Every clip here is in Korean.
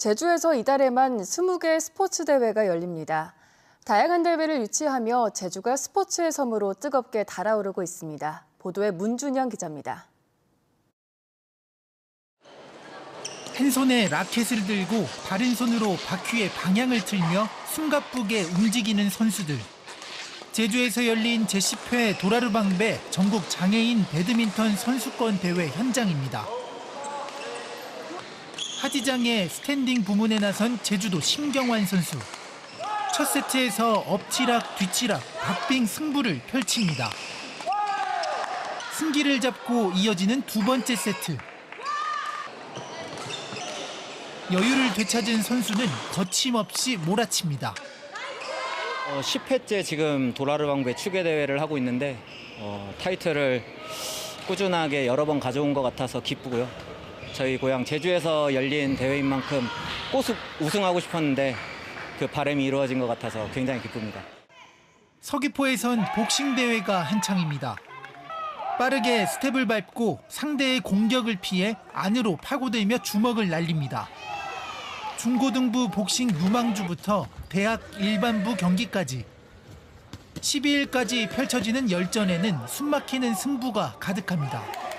제주에서 이달에만 20개 스포츠 대회가 열립니다. 다양한 대회를 유치하며 제주가 스포츠의 섬으로 뜨겁게 달아오르고 있습니다. 보도에 문준영 기자입니다. 한 손에 라켓을 들고 다른 손으로 바퀴의 방향을 틀며 숨가쁘게 움직이는 선수들. 제주에서 열린 제10회 도라르방배 전국 장애인 배드민턴 선수권 대회 현장입니다. 하지장의 스탠딩 부문에 나선 제주도 심경환 선수. 첫 세트에서 엎치락 뒤치락 박빙 승부를 펼칩니다. 승기를 잡고 이어지는 두 번째 세트. 여유를 되찾은 선수는 거침없이 몰아칩니다. 어, 10회째 지금 도라르방배 추계 대회를 하고 있는데 어, 타이틀을 꾸준하게 여러 번 가져온 것 같아서 기쁘고요. 저희 고향 제주에서 열린 대회인 만큼 꼭 우승하고 싶었는데 그 바람이 이루어진 것 같아서 굉장히 기쁩니다. 서귀포에선 복싱 대회가 한창입니다. 빠르게 스텝을 밟고 상대의 공격을 피해 안으로 파고들며 주먹을 날립니다. 중고등부 복싱 유망주부터 대학 일반부 경기까지 12일까지 펼쳐지는 열전에는 숨막히는 승부가 가득합니다.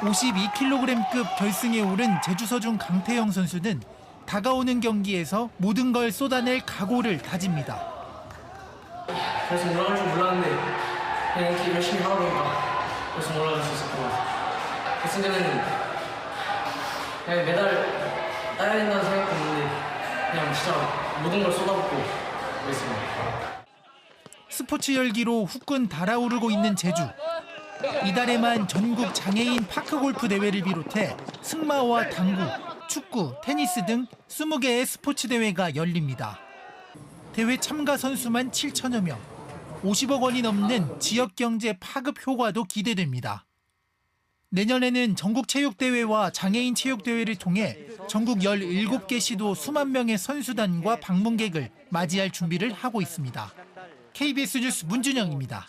52kg급 결승에 오른 제주서중 강태영 선수는 다가오는 경기에서 모든 걸 쏟아낼 각오를 다집니다. 그래서 줄 몰랐는데 그냥 이렇게 열심히 하다 보니까 그래서 올라갈 수 있었고 결승전에는 그냥 메달 따야 된다는 생각도 있는데 그냥 진짜 모든 걸 쏟아붓고 그랬습니다. 스포츠 열기로 후끈 달아오르고 있는 제주. 이달에만 전국 장애인 파크 골프 대회를 비롯해 승마와 당구, 축구, 테니스 등 20개의 스포츠 대회가 열립니다. 대회 참가 선수만 7천여 명, 50억 원이 넘는 지역 경제 파급 효과도 기대됩니다. 내년에는 전국 체육대회와 장애인 체육대회를 통해 전국 17개 시도 수만 명의 선수단과 방문객을 맞이할 준비를 하고 있습니다. KBS 뉴스 문준영입니다.